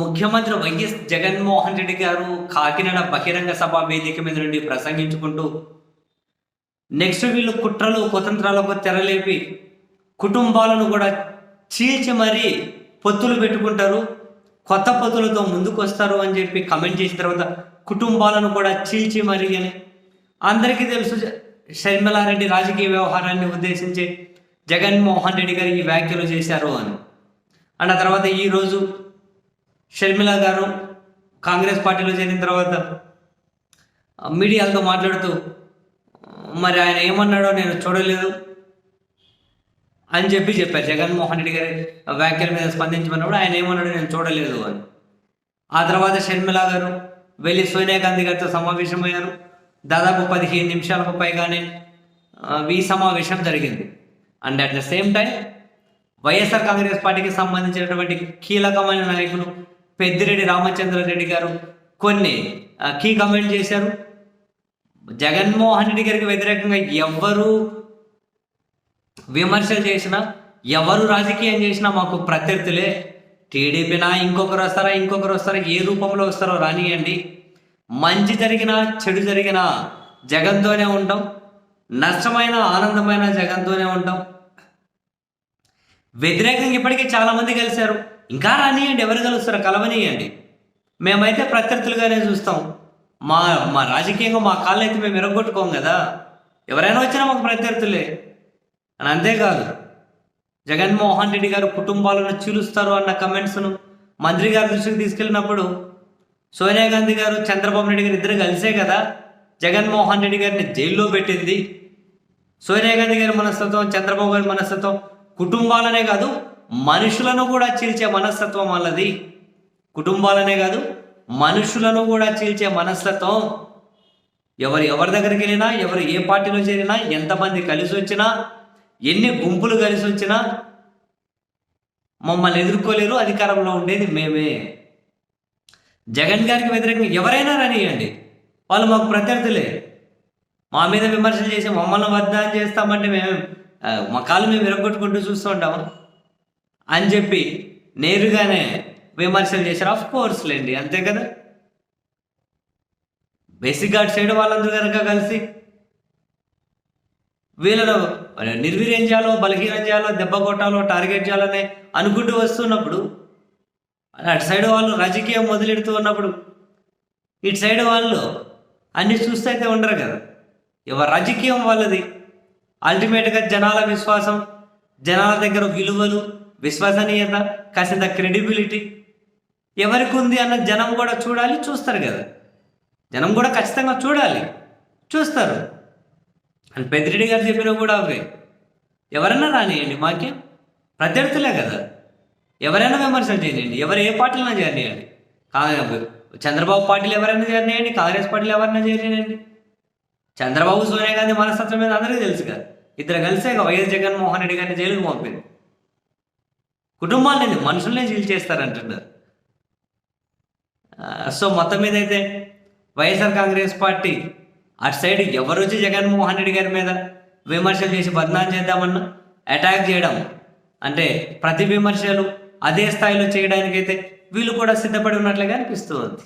ముఖ్యమంత్రి వైఎస్ జగన్మోహన్ రెడ్డి గారు కాకినాడ బహిరంగ సభ వేదిక మీద నుండి ప్రసంగించుకుంటూ నెక్స్ట్ వీళ్ళు కుట్రలు కుతంత్రాలకు తెరలేపి కుటుంబాలను కూడా చీల్చి మరీ పొత్తులు పెట్టుకుంటారు కొత్త పొత్తులతో ముందుకు వస్తారు అని చెప్పి కమెంట్ చేసిన తర్వాత కుటుంబాలను కూడా చీల్చి మరీ అని. అందరికీ తెలుసు జ- షర్మిలారెడ్డి రాజకీయ వ్యవహారాన్ని ఉద్దేశించి జగన్మోహన్ రెడ్డి గారు ఈ వ్యాఖ్యలు చేశారు అని. అండ్ ఆ తర్వాత ఈరోజు షర్మిల గారు కాంగ్రెస్ పార్టీలో చేరిన తర్వాత మీడియాలతో మాట్లాడుతూ మరి ఆయన ఏమన్నాడో నేను చూడలేదు అని చెప్పి చెప్పారు. జగన్మోహన్ రెడ్డి గారి వ్యాఖ్యల మీద స్పందించమన్నప్పుడు ఆయన ఏమన్నాడో నేను చూడలేదు అని. ఆ తర్వాత షర్మిల గారు వెళ్ళి సోనియా గాంధీ గారితో సమావేశమయ్యారు. దాదాపు పదిహేను నిమిషాలకు పైగానే ఈ సమావేశం జరిగింది. And at the same time YSR Congress పార్టీకి సంబంధించినటువంటి కీలకమైన నాయకులు పెద్దిరెడ్డి రామచంద్రారెడ్డి గారు కొన్ని కీ కమెంట్ చేశారు. జగన్మోహన్ రెడ్డి గారికి వ్యతిరేకంగా ఎవ్వరు విమర్శలు చేసినా ఎవరు రాజకీయం చేసినా మాకు ప్రత్యర్థులే. టీడీపీనా ఇంకొకరు వస్తారా ఇంకొకరు వస్తారా ఏ రూపంలో వస్తారో రానియండి. మంచి జరిగినా చెడు జరిగినా జగన్తోనే ఉంటాం. నష్టమైన ఆనందమైన జగన్తోనే ఉంటాం. వ్యతిరేకంగా ఇప్పటికీ చాలా మంది కలిశారు ఇంకా రానియండి ఎవరు కలుస్తారో? కలవనియండి. మేమైతే ప్రత్యర్థులుగానే చూస్తాం. మా మా రాజకీయంగా మా కాళ్ళు అయితే మేము ఎరగొట్టుకోం కదా. ఎవరైనా వచ్చినా మాకు ప్రత్యర్థులే. అని అంతేకాదు జగన్మోహన్ రెడ్డి గారు కుటుంబాలను చీలుస్తారు అన్న కమెంట్స్ను మంత్రి గారి దృష్టికి తీసుకెళ్ళినప్పుడు సోనియా గాంధీ గారు చంద్రబాబు నాయుడు గారు ఇద్దరు కలిసే కదా. జగన్మోహన్ రెడ్డి గారిని జైల్లో పెట్టింది. సోనియా గాంధీ గారి మనస్తత్వం చంద్రబాబు గారి మనస్తత్వం కుటుంబాలనే కాదు మనుషులను కూడా చీల్చే మనస్తత్వం వాళ్ళది కుటుంబాలనే కాదు మనుషులను కూడా చీల్చే మనస్తత్వం ఎవరు ఎవరి దగ్గరికి వెళ్ళినా ఎవరు ఏ పార్టీలో చేరినా ఎంతమంది కలిసి వచ్చినా ఎన్ని గుంపులు కలిసి వచ్చినా మమ్మల్ని ఎదుర్కోలేరు అధికారంలో ఉండేది మేమే. జగన్ గారికి వ్యతిరేకంగా ఎవరైనా రానియండి వాళ్ళు మాకు ప్రత్యర్థులే. మా మీద విమర్శలు చేసి మమ్మల్ని వద్దా చేస్తామంటే మేము మా కాళ్ళు మేము విరగొట్టుకుంటూ చూస్తూ ఉంటాము. అని చెప్పి నేరుగానే విమర్శలు చేశారు. ఆఫ్ కోర్స్ లేండి అంతే కదా? బేసిక్ గార్డ్ సైడ్ వాళ్ళందరూ కనుక కలిసి వీళ్ళను నిర్వీర్యం చేయాలో బలహీనం చేయాలో దెబ్బ కొట్టాలో టార్గెట్ చేయాలని అనుకుంటూ వస్తున్నప్పుడు అటు సైడ్ వాళ్ళు రాజకీయం మొదలెడుతూ ఉన్నప్పుడు ఇటు సైడ్ వాళ్ళు అన్ని చూస్తే అయితే ఉండరు కదా? ఎవరి రాజకీయం వాళ్ళది? అల్టిమేట్గా జనాల విశ్వాసం జనాల దగ్గర విలువలు విశ్వసనీయత కాసింత క్రెడిబిలిటీ ఎవరికి ఉంది అన్న జనం కూడా చూడాలి చూస్తారు కదా. జనం కూడా ఖచ్చితంగా చూడాలి చూస్తారు. అని పెద్దిరెడ్డి గారు చెప్పినా కూడా అవే. ఎవరైనా రానియండి మాకేం. ప్రత్యర్థులే కదా. ఎవరైనా విమర్శలు చేయండి. ఎవరు ఏ పార్టీలైనా చేరనియండి చంద్రబాబు పార్టీలు ఎవరైనా చేయండి కాంగ్రెస్ పార్టీలు ఎవరైనా చేరనియండి చంద్రబాబు సోనియా గాంధీ మనస్తత్వం మీద అందరికీ తెలుసు కదా ఇద్దరు కలిసే వైఎస్ జగన్మోహన్ రెడ్డి గారిని జైలుకు పంపింది కుటుంబాలని మనుషుల్నే జీల్ చేస్తారంటున్నారు సో మొత్తం మీద అయితే వైఎస్ఆర్ కాంగ్రెస్ పార్టీ అటు సైడ్ ఎవరు వచ్చి జగన్మోహన్ రెడ్డి గారి మీద విమర్శలు చేసి బదనాం చేద్దామన్నా అటాక్ చేయడం అంటే ప్రతి విమర్శలు అదే స్థాయిలో చేయడానికైతే వీళ్ళు కూడా సిద్ధపడి ఉన్నట్లుగా అనిపిస్తుంది